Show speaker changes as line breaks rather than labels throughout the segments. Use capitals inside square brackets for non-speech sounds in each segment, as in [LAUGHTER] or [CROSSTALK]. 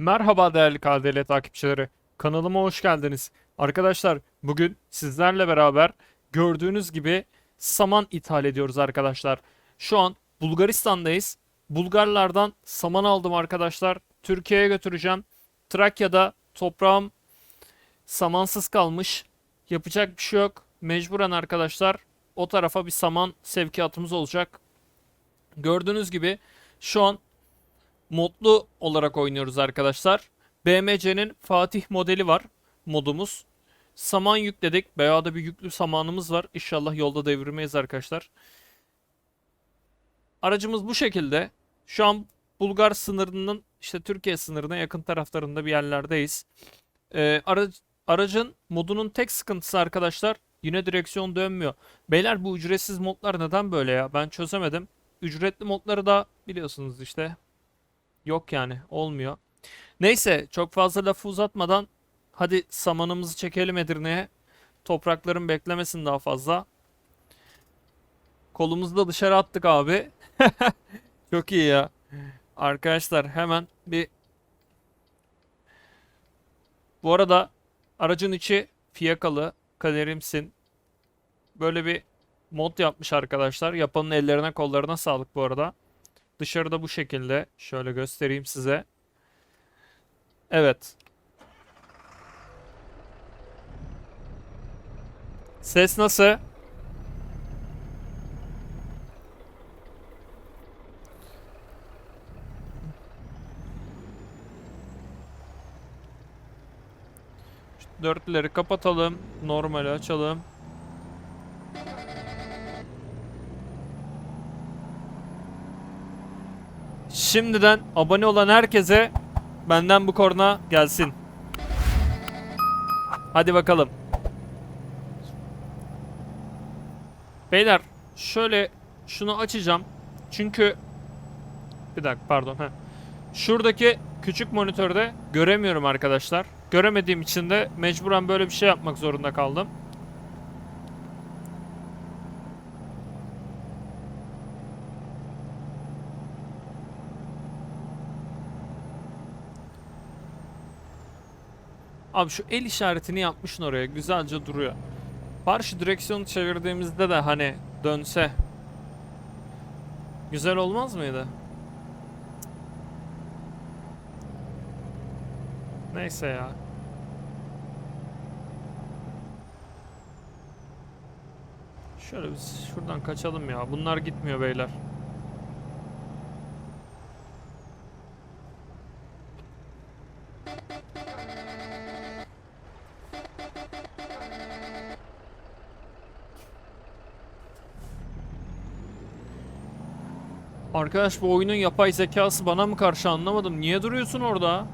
Merhaba değerli KDL takipçileri. Kanalıma hoş geldiniz. Arkadaşlar bugün sizlerle beraber gördüğünüz gibi saman ithal ediyoruz arkadaşlar. Şu an Bulgaristan'dayız. Bulgarlardan saman aldım arkadaşlar. Türkiye'ye götüreceğim. Trakya'da toprağım samansız kalmış. Yapacak bir şey yok. Mecburen arkadaşlar o tarafa bir saman sevkiyatımız olacak. Gördüğünüz gibi şu an modlu olarak oynuyoruz arkadaşlar. BMC'nin Fatih modeli var modumuz. Saman yükledik. Bayağı da bir yüklü samanımız var. İnşallah yolda devirmeyiz arkadaşlar. Aracımız bu şekilde. Şu an Bulgar sınırının işte Türkiye sınırına yakın taraflarında bir yerlerdeyiz. Ee, ara- aracın modunun tek sıkıntısı arkadaşlar yine direksiyon dönmüyor. Beyler bu ücretsiz modlar neden böyle ya? Ben çözemedim. Ücretli modları da biliyorsunuz işte Yok yani olmuyor. Neyse çok fazla lafı uzatmadan hadi samanımızı çekelim Edirne'ye. Toprakların beklemesin daha fazla. Kolumuzu da dışarı attık abi. [LAUGHS] Çok iyi ya. Arkadaşlar hemen bir Bu arada aracın içi fiyakalı, kalerimsin. Böyle bir mod yapmış arkadaşlar. Yapanın ellerine kollarına sağlık bu arada. Dışarıda bu şekilde. Şöyle göstereyim size. Evet. Ses nasıl? Şu Dörtlüleri kapatalım. Normali açalım. Şimdiden abone olan herkese benden bu korna gelsin. Hadi bakalım. Beyler şöyle şunu açacağım. Çünkü bir dakika pardon. Heh. Şuradaki küçük monitörde göremiyorum arkadaşlar. Göremediğim için de mecburen böyle bir şey yapmak zorunda kaldım. Abi şu el işaretini yapmışsın oraya. Güzelce duruyor. Var şu direksiyonu çevirdiğimizde de hani dönse. Güzel olmaz mıydı? Neyse ya. Şöyle biz şuradan kaçalım ya. Bunlar gitmiyor beyler. Arkadaş bu oyunun yapay zekası bana mı karşı anlamadım. Niye duruyorsun orada?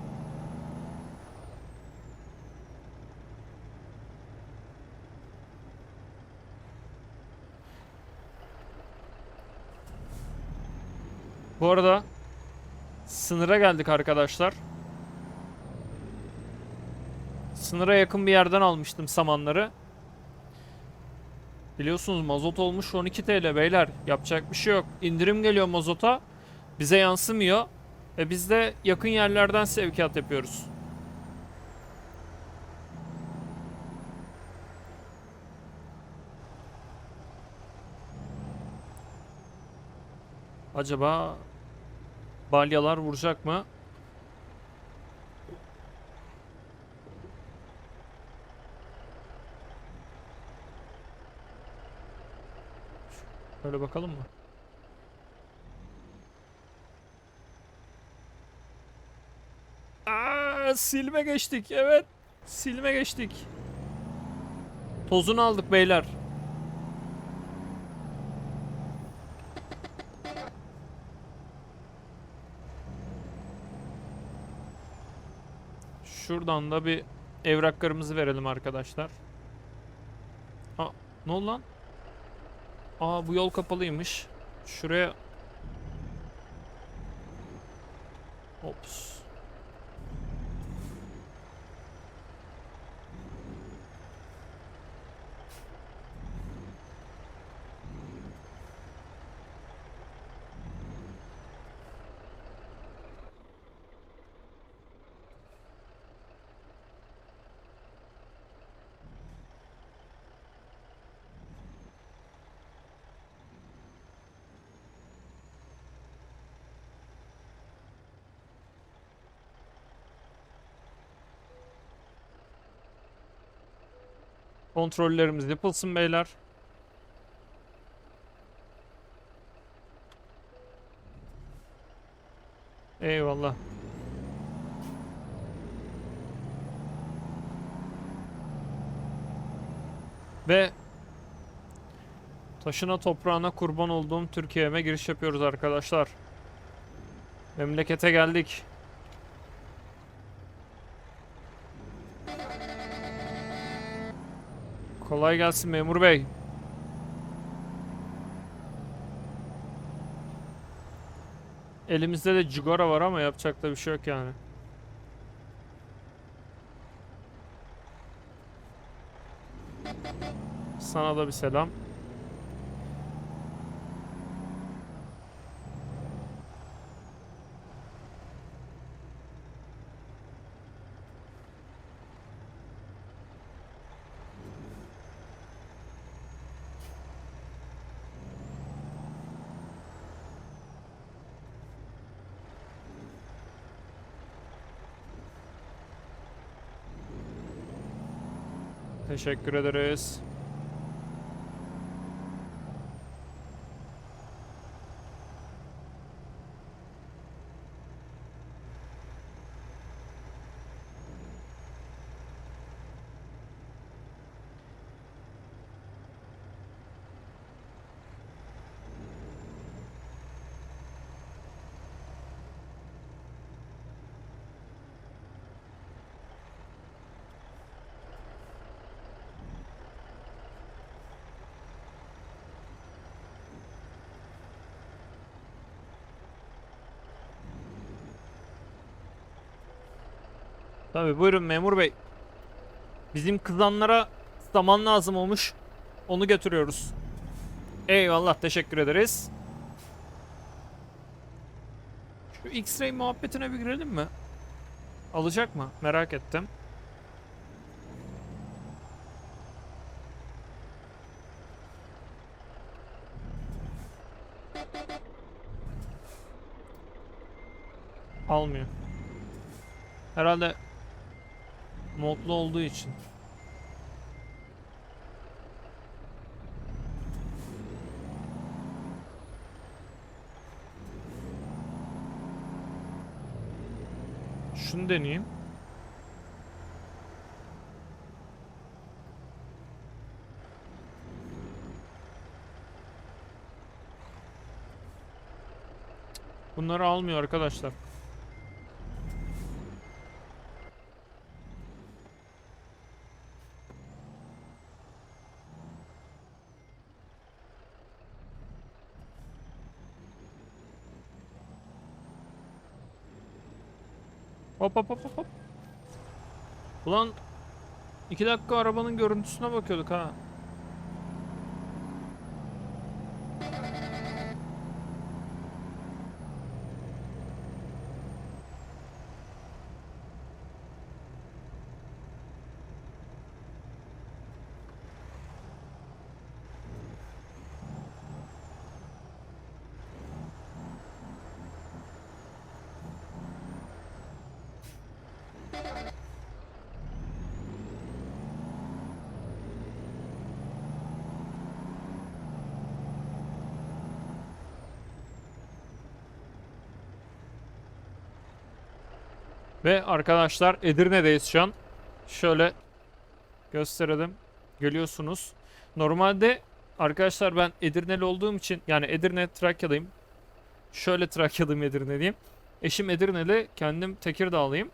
Bu arada sınıra geldik arkadaşlar. Sınıra yakın bir yerden almıştım samanları. Biliyorsunuz mazot olmuş 12 TL beyler. Yapacak bir şey yok. İndirim geliyor mazota. Bize yansımıyor. Ve biz de yakın yerlerden sevkiyat yapıyoruz. Acaba balyalar vuracak mı? Şöyle bakalım mı? Aa, silme geçtik. Evet. Silme geçtik. Tozunu aldık beyler. Şuradan da bir evraklarımızı verelim arkadaşlar. Aa, ne oldu lan? Aa bu yol kapalıymış. Şuraya... Ops. Kontrollerimiz yapılsın beyler. Eyvallah. Ve taşına toprağına kurban olduğum Türkiye'me giriş yapıyoruz arkadaşlar. Memlekete geldik. Kolay gelsin memur bey. Elimizde de cigara var ama yapacak da bir şey yok yani. Sana da bir selam. Teşekkür ederiz. Tabii buyurun memur bey. Bizim kızanlara zaman lazım olmuş. Onu götürüyoruz. Eyvallah teşekkür ederiz. Şu X-ray muhabbetine bir girelim mi? Alacak mı? Merak ettim. Almıyor. Herhalde modlu olduğu için. Şunu deneyeyim. Bunları almıyor arkadaşlar. Hop hop hop hop. Ulan iki dakika arabanın görüntüsüne bakıyorduk ha. Ve arkadaşlar Edirne'deyiz şu an. Şöyle gösterelim. Geliyorsunuz. Normalde arkadaşlar ben Edirneli olduğum için yani Edirne Trakyalıyım. Şöyle Trakyalıyım Edirne'liyim. Eşim Edirneli, kendim Tekirdağlıyım.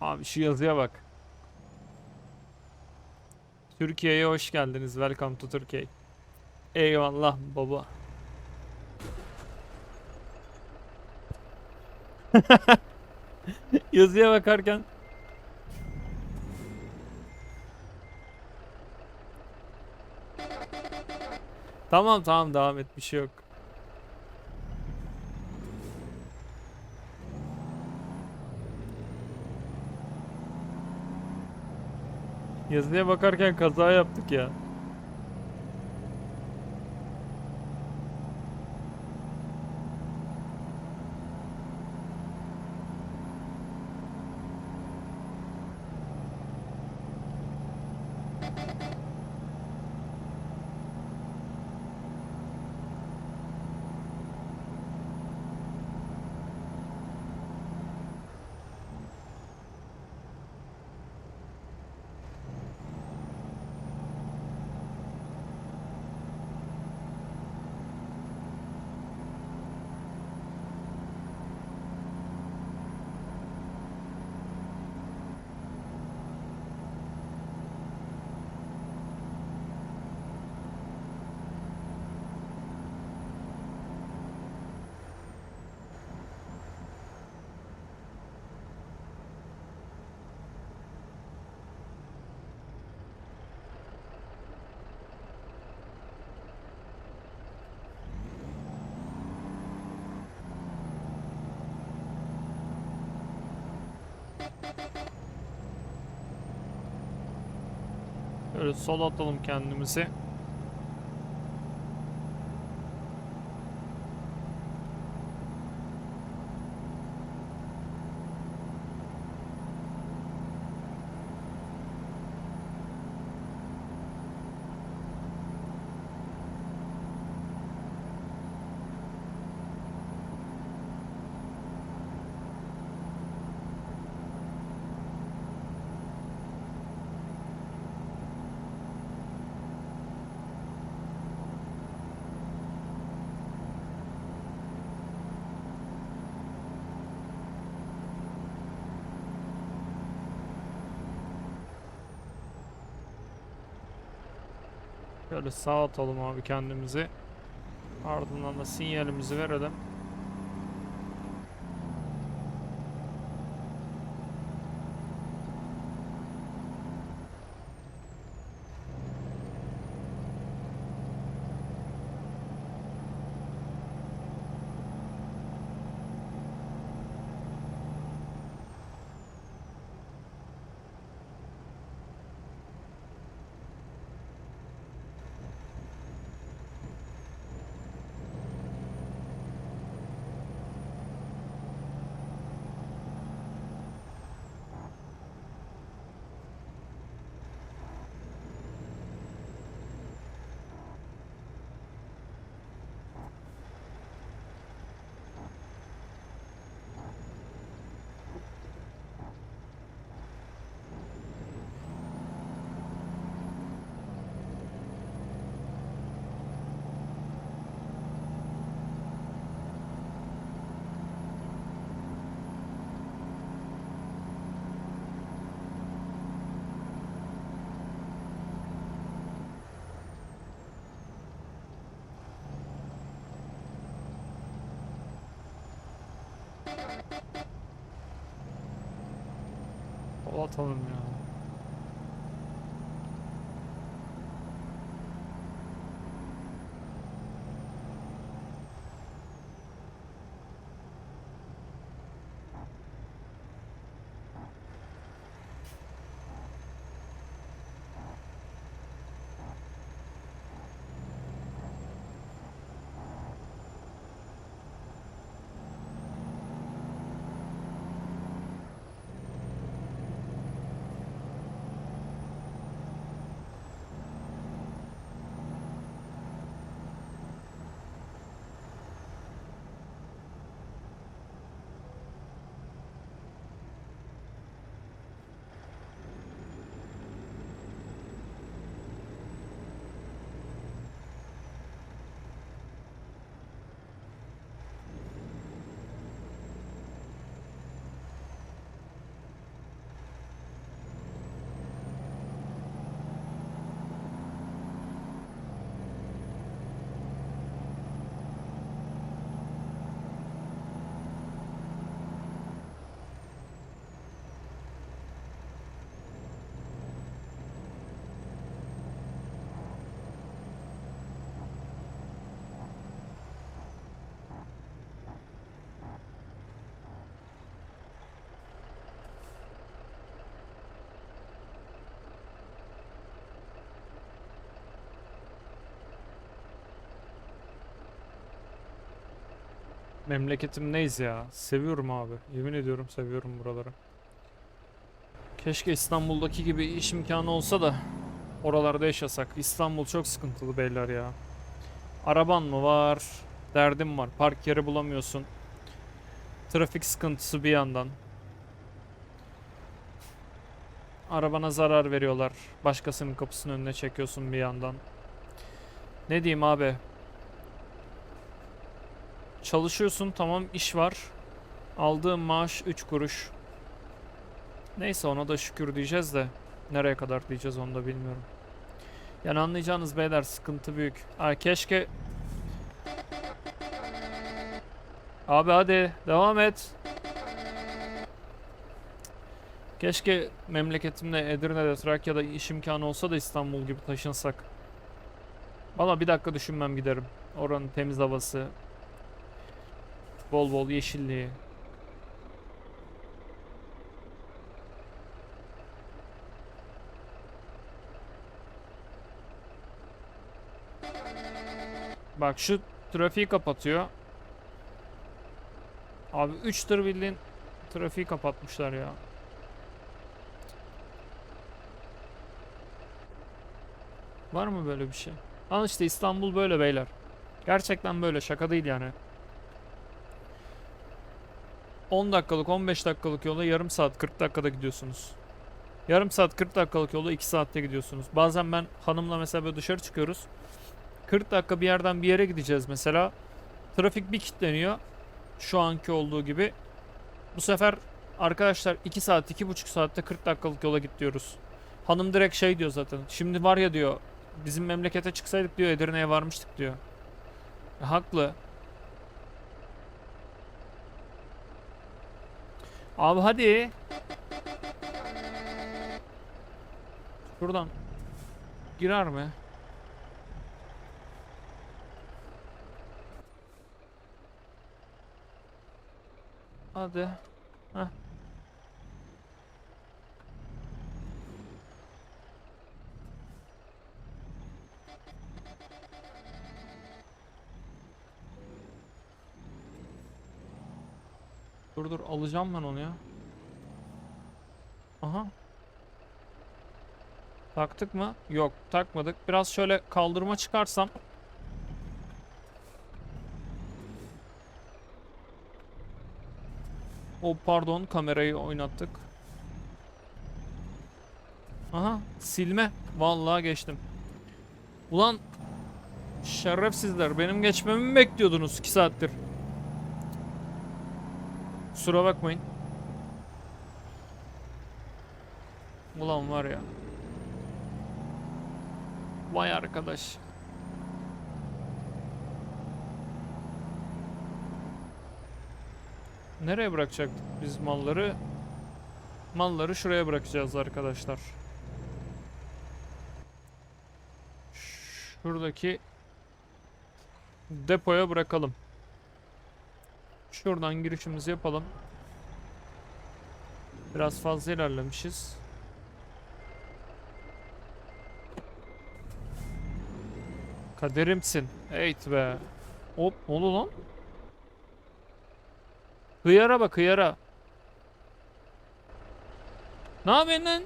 Abi şu yazıya bak. Türkiye'ye hoş geldiniz. Welcome to Turkey. Eyvallah baba. [LAUGHS] Yazıya bakarken Tamam tamam devam et bir şey yok. Yazıya bakarken kaza yaptık ya. Böyle sol atalım kendimizi. Şöyle sağ atalım abi kendimizi. Ardından da sinyalimizi verelim. Sol atalım ya. Memleketimdeyiz ya. Seviyorum abi. Yemin ediyorum seviyorum buraları. Keşke İstanbul'daki gibi iş imkanı olsa da oralarda yaşasak. İstanbul çok sıkıntılı beyler ya. Araban mı var? Derdin var. Park yeri bulamıyorsun. Trafik sıkıntısı bir yandan. Arabana zarar veriyorlar. Başkasının kapısının önüne çekiyorsun bir yandan. Ne diyeyim abi? Çalışıyorsun tamam iş var. Aldığın maaş 3 kuruş. Neyse ona da şükür diyeceğiz de nereye kadar diyeceğiz onu da bilmiyorum. Yani anlayacağınız beyler sıkıntı büyük. Ay keşke Abi hadi devam et. Keşke memleketimde Edirne'de Trakya'da iş imkanı olsa da İstanbul gibi taşınsak. Valla bir dakika düşünmem giderim. Oranın temiz havası, Bol bol yeşilliği. Bak şu trafiği kapatıyor. Abi 3 tır bildiğin trafiği kapatmışlar ya. Var mı böyle bir şey? Al işte İstanbul böyle beyler. Gerçekten böyle şaka değil yani. 10 dakikalık 15 dakikalık yola yarım saat 40 dakikada gidiyorsunuz. Yarım saat 40 dakikalık yola 2 saatte gidiyorsunuz. Bazen ben hanımla mesela böyle dışarı çıkıyoruz. 40 dakika bir yerden bir yere gideceğiz mesela. Trafik bir kilitleniyor. Şu anki olduğu gibi. Bu sefer arkadaşlar 2 saat 2,5 saatte 40 dakikalık yola git diyoruz. Hanım direkt şey diyor zaten. Şimdi var ya diyor. Bizim memlekete çıksaydık diyor Edirne'ye varmıştık diyor. E, haklı. Abi hadi. Şuradan girer mi? Hadi. Heh. Dur dur alacağım ben onu ya. Aha. Taktık mı? Yok takmadık. Biraz şöyle kaldırıma çıkarsam. O pardon kamerayı oynattık. Aha silme. Vallahi geçtim. Ulan şerefsizler benim geçmemi mi bekliyordunuz 2 saattir? Kusura bakmayın. Ulan var ya. Vay arkadaş. Nereye bırakacaktık biz malları? Malları şuraya bırakacağız arkadaşlar. Şuradaki depoya bırakalım. Şuradan girişimizi yapalım. Biraz fazla ilerlemişiz. Kaderimsin. Eğit be. Hop ne oldu lan? Hıyara bak hıyara. Ne yapıyorsun?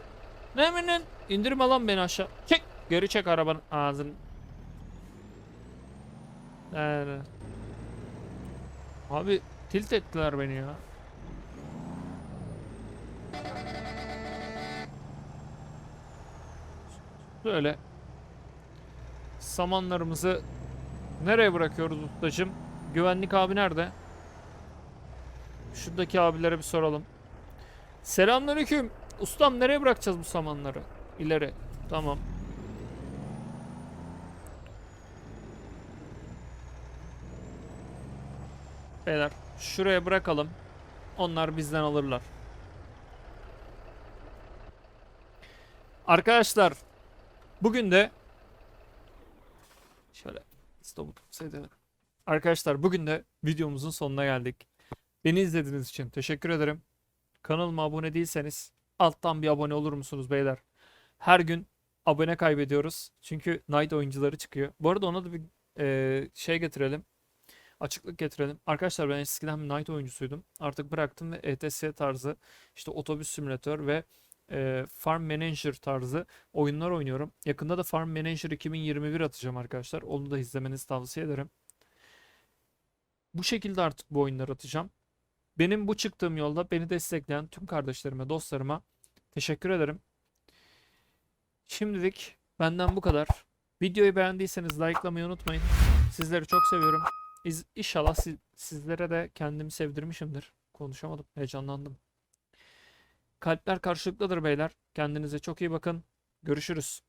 Ne yapıyorsun? İndirme lan beni aşağı. Çek. Geri çek arabanın ağzını. Evet. Abi tilt ettiler beni ya. Böyle samanlarımızı nereye bırakıyoruz ustacım? Güvenlik abi nerede? Şuradaki abilere bir soralım. Selamünaleyküm. Ustam nereye bırakacağız bu samanları? İleri. Tamam. Beyler şuraya bırakalım. Onlar bizden alırlar. Arkadaşlar bugün de şöyle. Arkadaşlar bugün de videomuzun sonuna geldik. Beni izlediğiniz için teşekkür ederim. Kanalıma abone değilseniz alttan bir abone olur musunuz beyler? Her gün abone kaybediyoruz. Çünkü Night oyuncuları çıkıyor. Bu arada ona da bir e, şey getirelim. Açıklık getirelim. Arkadaşlar ben eskiden Night oyuncusuydum. Artık bıraktım ve ETS tarzı işte otobüs simülatör ve e, Farm Manager tarzı oyunlar oynuyorum. Yakında da Farm Manager 2021 atacağım arkadaşlar. Onu da izlemenizi tavsiye ederim. Bu şekilde artık bu oyunları atacağım. Benim bu çıktığım yolda beni destekleyen tüm kardeşlerime, dostlarıma teşekkür ederim. Şimdilik benden bu kadar. Videoyu beğendiyseniz likelamayı unutmayın. Sizleri çok seviyorum. İz, inşallah siz, sizlere de kendimi sevdirmişimdir. Konuşamadım, heyecanlandım. Kalpler karşılıklıdır beyler. Kendinize çok iyi bakın. Görüşürüz.